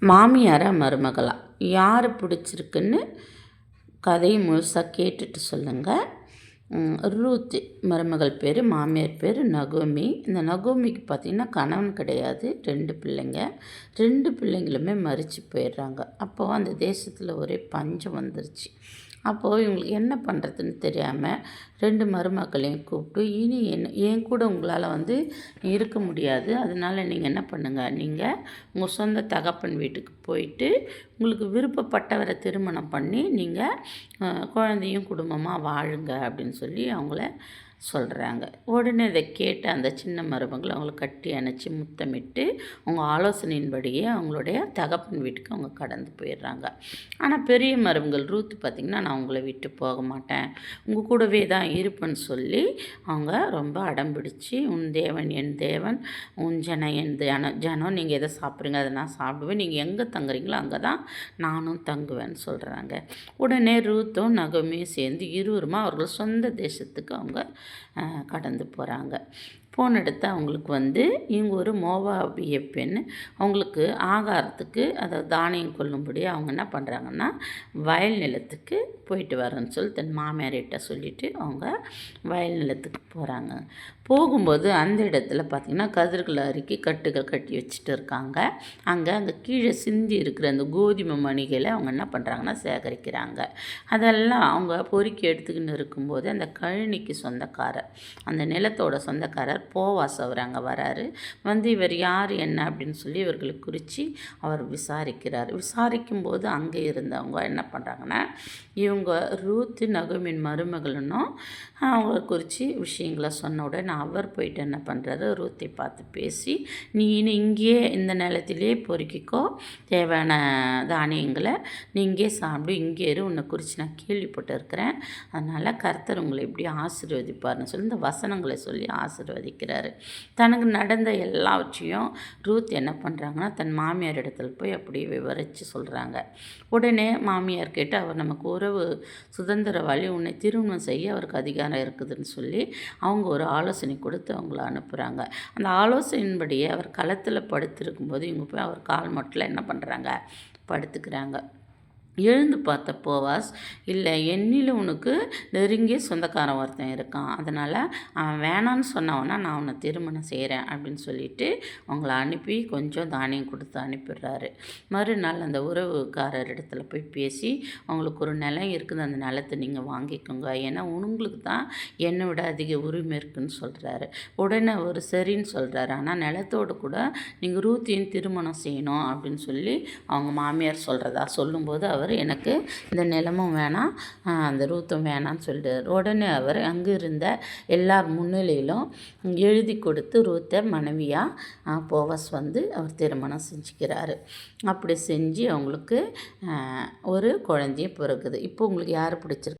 மாமியாரா மருமகளா? யார் பிடிச்சிருக்குன்னு கதையை முழுசாக கேட்டுட்டு சொல்லுங்கள் ரூத் மருமகள் பேர் மாமியார் பேர் நகோமி. இந்த நகோமிக்கு பார்த்திங்கன்னா கணவன் கிடையாது ரெண்டு பிள்ளைங்க. ரெண்டு பிள்ளைங்களுமே மறித்து போயிடுறாங்க. அப்போது அந்த தேசத்தில் ஒரே பஞ்சம் வந்துருச்சு. அப்போது இவங்களுக்கு என்ன பண்ணுறதுன்னு தெரியாமல் ரெண்டு மருமக்களையும் கூப்பிட்டு இனி என்ன என் கூட உங்களால் வந்து இருக்க முடியாது. அதனால் நீங்கள் என்ன பண்ணுங்கள் நீங்கள் உங்கள் சொந்த தகப்பன் வீட்டுக்கு போயிட்டு உங்களுக்கு விருப்பப்பட்டவரை திருமணம் பண்ணி நீங்கள் குழந்தையும் குடும்பமாக வாழுங்க. அப்படின்னு சொல்லி அவங்கள சொல்கிறாங்க உடனே இதை கேட்டு அந்த சின்ன மருமகளை அவங்கள கட்டி அணைச்சி முத்தமிட்டு அவங்க ஆலோசனையின்படியே அவங்களுடைய தகப்பன் வீட்டுக்கு அவங்க கடந்து போயிடுறாங்க. ஆனால் பெரிய மருமகள் ரூத் பார்த்திங்கன்னா நான் உங்களை விட்டு போக மாட்டேன். உங்கள் கூடவே தான் இருப்பேன்னு சொல்லி அவங்க ரொம்ப அடம்பிடிச்சு உன் தேவன் என் தேவன் உன் ஜன என் ஜனம் ஜனம் நீங்கள் எதை சாப்பிட்றீங்க அதை நான் சாப்பிடுவேன். நீங்கள் எங்கே தங்குறீங்களோ அங்கே தான் நானும் தங்குவேன்னு சொல்கிறாங்க உடனே ரூத்தும் நகமையும் சேர்ந்து இருவருமா அவர்கள் சொந்த தேசத்துக்கு அவங்க கடந்து போகிறாங்க போன இடத்த அவங்களுக்கு வந்து இவங்க ஒரு மோவாபிய பெண் அவங்களுக்கு ஆகாரத்துக்கு அதை தானியம் கொள்ளும்படி அவங்க என்ன பண்ணுறாங்கன்னா வயல் நிலத்துக்கு போயிட்டு வரேன்னு சொல்லி தன் மாமியார்கிட்ட சொல்லிவிட்டு அவங்க வயல் நிலத்துக்கு போகிறாங்க போகும்போது அந்த இடத்துல பார்த்திங்கன்னா கதிர்கள் அறுக்கி கட்டுகள் கட்டி வச்சுட்டு இருக்காங்க. அங்கே அந்த கீழே சிந்தி இருக்கிற அந்த கோதுமை மணிகளை அவங்க என்ன பண்ணுறாங்கன்னா சேகரிக்கிறாங்க. அதெல்லாம் அவங்க பொறுக்கி எடுத்துக்கின்னு இருக்கும்போது அந்த கழனிக்கு சொந்தக்காரர் அந்த நிலத்தோட சொந்தக்காரர் போவாஸ் அவர் அங்கே வராரு. வந்து இவர் யார் என்ன அப்படின்னு சொல்லி இவர்களுக்கு குறித்து அவர் விசாரிக்கிறார். விசாரிக்கும் போது அங்கே இருந்தவங்க என்ன பண்ணுறாங்கன்னா இவங்க ரூத்து நகுமின் மருமகளுன்னும் அவங்கள குறித்து விஷயங்களை சொன்ன உடனே அவர் போயிட்டு என்ன பண்ணுறாரு ரூத்தை பார்த்து பேசி நீ இங்கேயே இந்த நிலத்திலே பொறுக்கிக்கோ. தேவையான தானியங்களை நீ இங்கே சாப்பிடு இங்கே இரு. உன்னை குறித்து நான் கேள்விப்பட்டு இருக்கிறேன் அதனால் கர்த்தர் உங்களை எப்படி ஆசீர்வதிப்பார்னு சொல்லி இந்த வசனங்களை சொல்லி ஆசீர்வதிக்கிறாரு தனக்கு நடந்த எல்லாவற்றையும் ரூத் என்ன பண்ணுறாங்கன்னா தன் மாமியார் இடத்துல போய் அப்படியே விவரித்து சொல்கிறாங்க உடனே மாமியார் கேட்டு அவர் நமக்கு உறவு சுதந்திரவாளி உன்னை திருமணம் செய்ய அவருக்கு அதிகாரம் இருக்குதுன்னு சொல்லி அவங்க ஒரு ஆலோசனை கொடுத்து அவங்கள அனுப்புகிறாங்க அந்த ஆலோசனையின்படியே அவர் களத்தில் படுத்திருக்கும்போது இவங்க போய் அவர் கால் மட்டில் என்ன பண்ணுறாங்க படுத்துக்கிறாங்க. எழுந்து பார்த்த போவாஸ் இல்லை என்னில் உனக்கு நெருங்கிய சொந்தக்காரன் ஒருத்தன் இருக்கான். அதனால் அவன் வேணான்னு சொன்னவனா நான் அவனை திருமணம் செய்கிறேன் அப்படின்னு சொல்லிட்டு அவங்கள அனுப்பி கொஞ்சம் தானியம் கொடுத்து அனுப்பிடுறாரு. மறுநாள் அந்த உறவுக்காரர் இடத்துல போய் பேசி அவங்களுக்கு ஒரு நிலம் இருக்குது அந்த நிலத்தை நீங்கள் வாங்கிக்கோங்க. ஏன்னா உங்களுக்கு தான் என்னை விட அதிக உரிமை இருக்குதுன்னு சொல்கிறாரு உடனே ஒரு சரின்னு சொல்கிறாரு ஆனால் நிலத்தோடு கூட நீங்கள் ரூத்தியும் திருமணம் செய்யணும் அப்படின்னு சொல்லி அவங்க மாமியார் சொல்கிறதா சொல்லும்போது அவர் அவர் எனக்கு இந்த நிலமும் வேணாம் அந்த ரூத்தும் வேணாம்னு சொல்லிட்டு உடனே அவர் அங்கே இருந்த எல்லார் முன்னிலையிலும் எழுதி கொடுத்து ரூத்தை மனைவியாக போவஸ் வந்து அவர் திருமணம் செஞ்சுக்கிறாரு. அப்படி செஞ்சு அவங்களுக்கு ஒரு குழந்தையும் பிறகுது இப்போ உங்களுக்கு யார் பிடிச்சிருக்கு?